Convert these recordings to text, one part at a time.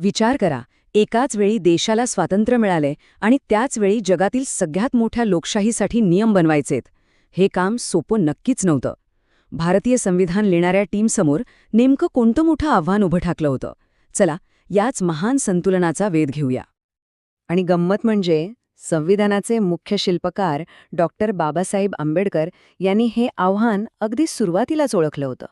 विचार करा एकाच वेळी देशाला स्वातंत्र्य मिळाले आणि त्याच वेळी जगातील सगळ्यात मोठ्या लोकशाहीसाठी नियम बनवायचेत. हे काम सोपं नक्कीच नव्हतं. भारतीय संविधान लिहिणाऱ्या टीमसमोर नेमकं कोणतं मोठं आव्हान उभं ठाकलं होतं? चला याच महान संतुलनाचा वेध घेऊया. आणि गंमत म्हणजे संविधानाचे मुख्य शिल्पकार डॉक्टर बाबासाहेब आंबेडकर यांनी हे आव्हान अगदी सुरुवातीलाच ओळखलं होतं.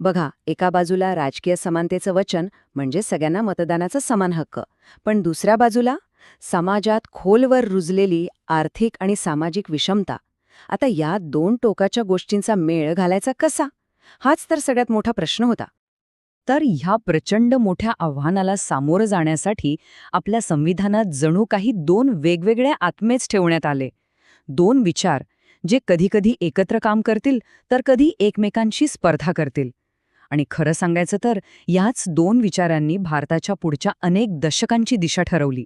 बघा एका बाजूला राजकीय समानतेचं वचन म्हणजे सगळ्यांना मतदानाचा समान हक्क. पण दुसऱ्या बाजूला समाजात खोलवर रुजलेली आर्थिक आणि सामाजिक विषमता. आता या दोन टोकाच्या गोष्टींचा मेळ घालायचा कसा? हाच तर सगळ्यात मोठा प्रश्न होता. तर ह्या प्रचंड मोठ्या आव्हानाला सामोरं जाण्यासाठी आपल्या संविधानात जणू काही दोन वेगवेगळ्या आत्मेच ठेवण्यात आले. दोन विचार जे कधीकधी एकत्र काम करतील तर कधी एकमेकांशी स्पर्धा करतील. आणि खरं सांगायचं तर याच दोन विचारांनी भारताच्या पुढच्या अनेक दशकांची दिशा ठरवली.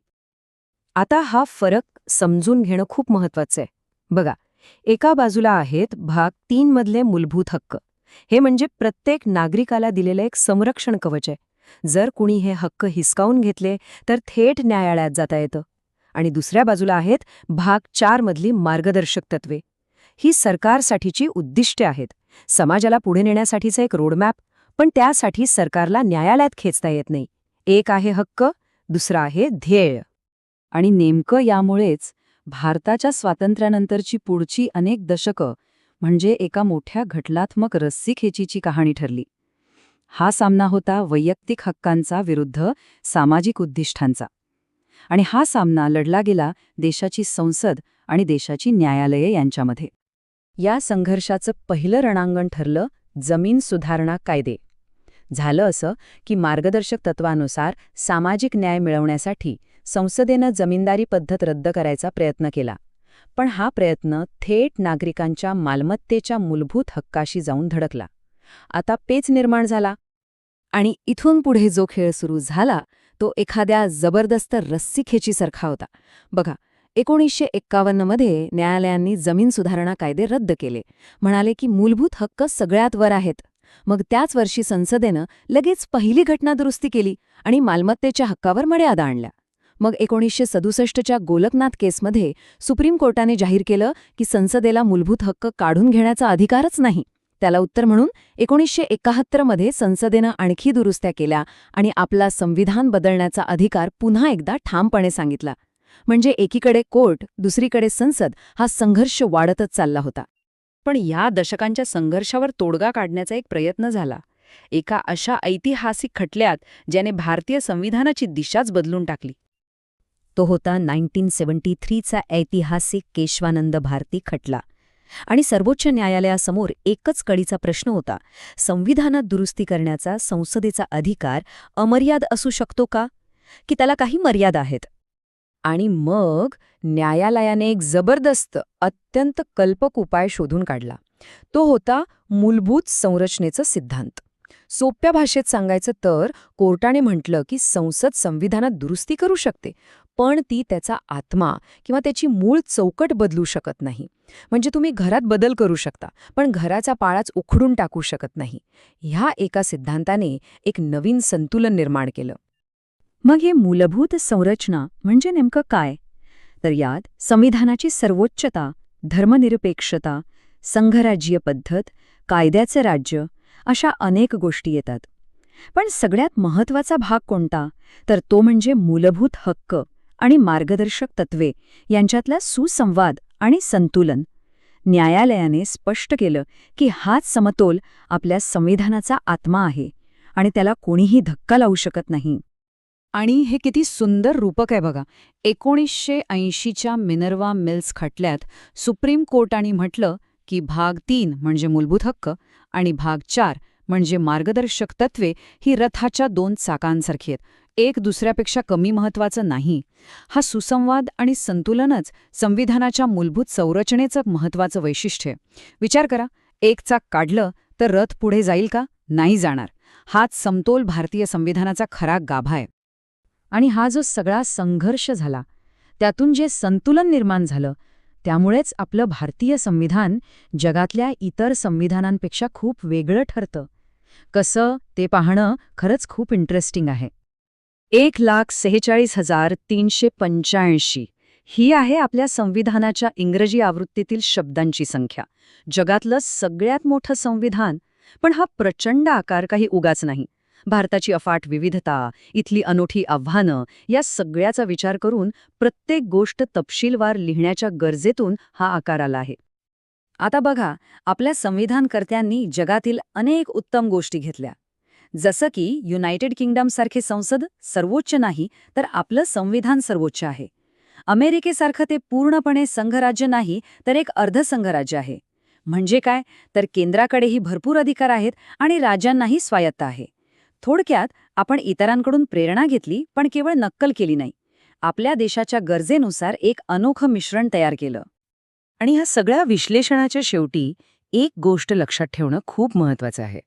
आता हा फरक समजून घेणं खूप महत्वाचं आहे. बघा एका बाजूला आहेत भाग तीन मधले मूलभूत हक्क. हे म्हणजे प्रत्येक नागरिकाला दिलेलं एक संरक्षण कवच आहे. जर कुणी हे हक्क हिसकावून घेतले तर थेट न्यायालयात जाता येतं. आणि दुसऱ्या बाजूला आहेत भाग चार मधली मार्गदर्शक तत्वे. ही सरकारसाठीची उद्दिष्टे आहेत. समाजाला पुढे नेण्यासाठीचं एक रोडमॅप पण त्यासाठी सरकारला न्यायालयात खेचता येत नाही. एक आहे हक्क दुसरा आहे ध्येय. आणि नेमकं यामुळेच भारताच्या स्वातंत्र्यानंतरची पुढची अनेक दशकं म्हणजे एका मोठ्या घटलात्मक रस्सीखेचीची कहाणी ठरली. हा सामना होता वैयक्तिक हक्कांचा विरुद्ध सामाजिक उद्दिष्टांचा आणि हा सामना लढला गेला देशाची संसद आणि देशाची न्यायालये यांच्यामध्ये. या संघर्षाचं पहिलं रणांगण ठरलं जमीन सुधारणा कायदे. झालं असं की मार्गदर्शक तत्वानुसार सामाजिक न्याय मिळवण्यासाठी संसदेनं जमीनदारी पद्धत रद्द करायचा प्रयत्न केला. पण हा प्रयत्न थेट नागरिकांच्या मालमत्तेच्या मूलभूत हक्काशी जाऊन धडकला. आता पेच निर्माण झाला. आणि इथून पुढे जो खेळ सुरू झाला तो एखाद्या जबरदस्त रस्सीखेचीसारखा होता. बघा एकोणीसशे एक्कावन्नमध्ये न्यायालयांनी जमीन सुधारणा कायदे रद्द केले. म्हणाले की मूलभूत हक्क सगळ्यात वर आहेत. मग त्याच वर्षी संसदेनं लगेच पहिली घटना दुरुस्ती केली आणि मालमत्तेच्या हक्कावर मर्यादा आणल्या. मग एकोणीसशे सदुसष्टच्या गोलकनाथ केसमध्ये सुप्रीम कोर्टाने जाहीर केलं की संसदेला मूलभूत हक्क काढून घेण्याचा अधिकारच नाही. त्याला उत्तर म्हणून एकोणीसशे एकाहत्तरमध्ये संसदेनं आणखी दुरुस्त्या केल्या आणि आपला संविधान बदलण्याचा अधिकार पुन्हा एकदा ठामपणे सांगितला. म्हणजे एकीकडे कोर्ट दुसरीकडे संसद हा संघर्ष वाढतच चालला होता. पण या दशकांच्या संघर्षावर तोडगा काढण्याचा एक प्रयत्न झाला. एका अशा ऐतिहासिक खटल्यात ज्याने भारतीय संविधानाची दिशाच बदलून टाकली. तो होता नाईन्टीन सेव्हन्टी थ्रीचा ऐतिहासिक केशवानंद भारती खटला. आणि सर्वोच्च न्यायालयासमोर एकच कळीचा प्रश्न होता संविधानात दुरुस्ती करण्याचा संसदेचा अधिकार अमर्याद असू शकतो का? की त्याला काही मर्यादा आहेत? आणि मग न्यायालयाने एक जबरदस्त अत्यंत कल्पक उपाय शोधून काढला. तो होता मूलभूत संरचनेचं सिद्धांत. सोप्या भाषेत सांगायचं तर कोर्टाने म्हटलं की संसद संविधानात दुरुस्ती करू शकते पण ती त्याचा आत्मा किंवा त्याची मूळ चौकट बदलू शकत नाही. म्हणजे तुम्ही घरात बदल करू शकता पण घराचा पाळाच उखडून टाकू शकत नाही. ह्या एका सिद्धांताने एक नवीन संतुलन निर्माण केलं. मग हे मूलभूत संरचना म्हणजे नेमकं काय? तर यात संविधानाची सर्वोच्चता धर्मनिरपेक्षता संघराज्यीय पद्धत कायद्याचं राज्य अशा अनेक गोष्टी येतात. पण सगळ्यात महत्त्वाचा भाग कोणता? तर तो म्हणजे मूलभूत हक्क आणि मार्गदर्शक तत्वे यांच्यातला सुसंवाद आणि संतुलन. न्यायालयाने स्पष्ट केलं की हाच समतोल आपल्या संविधानाचा आत्मा आहे आणि त्याला कोणीही धक्का लावू शकत नाही. आणि हे किती सुंदर रूपक आहे बघा. एकोणीसशे ऐंशीच्या मिनर्वा मिल्स खटल्यात सुप्रीम कोर्टाने म्हटलं की भाग तीन म्हणजे मूलभूत हक्क आणि भाग चार म्हणजे मार्गदर्शक तत्वे ही रथाच्या दोन चाकांसारखी आहेत. एक दुसऱ्यापेक्षा कमी महत्वाचं नाही. हा सुसंवाद आणि संतुलनच संविधानाच्या मूलभूत संरचनेचं महत्वाचं वैशिष्ट्य विचार करा एक चाक काढलं तर रथ पुढे जाईल का? नाही जाणार. हाच समतोल भारतीय संविधानाचा खरा गाभा आहे. आणि हा जो सगळा संघर्ष झाला त्यातून जे संतुलन निर्माण झालं त्यामुळेच आपलं भारतीय संविधान जगातल्या इतर संविधानांपेक्षा खूप वेगळं ठरतं. कसं ते पाहणं खरंच खूप इंटरेस्टिंग आहे. एक लाख सेहेचाळीस हजार तीनशे पंच्याऐंशी ही आहे आपल्या संविधानाच्या इंग्रजी आवृत्तीतील शब्दांची संख्या. जगातलं सगळ्यात मोठं संविधान पण हा प्रचंड आकार काही उगाच नाही. भारताची अफाट विविधता इथली अनोठी आव्हानं या सगळ्याचा विचार करून प्रत्येक गोष्ट तपशीलवार लिहिण्याच्या गरजेतून हा आकार आला आहे. आता बघा आपल्या संविधानकर्त्यांनी जगातील अनेक उत्तम गोष्टी घेतल्या. जसं की युनायटेड किंगडमसारखे संसद सर्वोच्च नाही तर आपलं संविधान सर्वोच्च आहे. अमेरिकेसारखं ते पूर्णपणे संघराज्य नाही तर एक अर्धसंघराज्य आहे. म्हणजे काय? तर केंद्राकडेही भरपूर अधिकार आहेत आणि राज्यांनाही स्वायत्त आहे. थोडक्यात आपण इतरांकडून प्रेरणा घेतली पण केवळ नक्कल केली नाही. आपल्या देशाच्या गरजेनुसार एक अनोखं मिश्रण तयार केलं. आणि ह्या सगळ्या विश्लेषणाच्या शेवटी एक गोष्ट लक्षात ठेवणं खूप महत्वाचं आहे.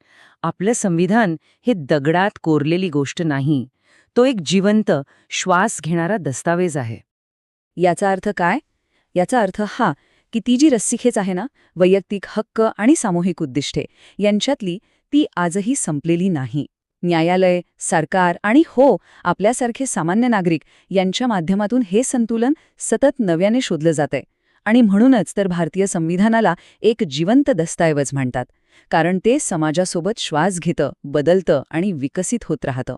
आपलं संविधान हे दगडात कोरलेली गोष्ट नाही तो एक जिवंत श्वास घेणारा दस्तावेज आहे. याचा अर्थ काय? याचा अर्थ हा की ती जी रस्सीखेच आहे ना वैयक्तिक हक्क आणि सामूहिक उद्दिष्टे यांच्यातली ती आजही संपलेली नाही. न्यायालय सरकार आणि हो आपल्यासारखे सामान्य नागरिक यांच्या माध्यमातून हे संतुलन सतत नव्याने शोधलं जातंय. आणि म्हणूनच तर भारतीय संविधानाला एक जिवंत दस्तऐवज म्हणतात कारण ते समाजासोबत श्वास घेतं बदलतं आणि विकसित होत राहतं.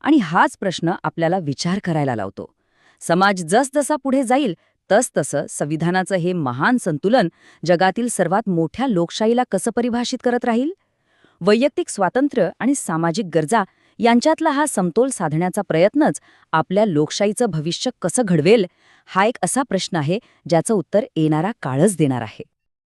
आणि हाच प्रश्न आपल्याला विचार करायला लावतो. समाज जसजसा पुढे जाईल तसतसं संविधानाचं हे महान संतुलन जगातील सर्वात मोठ्या लोकशाहीला कसं परिभाषित करत राहील? वैयक्तिक स्वातंत्र्य आणि सामाजिक गरजा यांच्यातला हा समतोल साधण्याचा प्रयत्नच आपल्या लोकशाहीचं भविष्य कसं घडवेल हा एक असा प्रश्न आहे ज्याचं उत्तर येणारा काळच देणार आहे.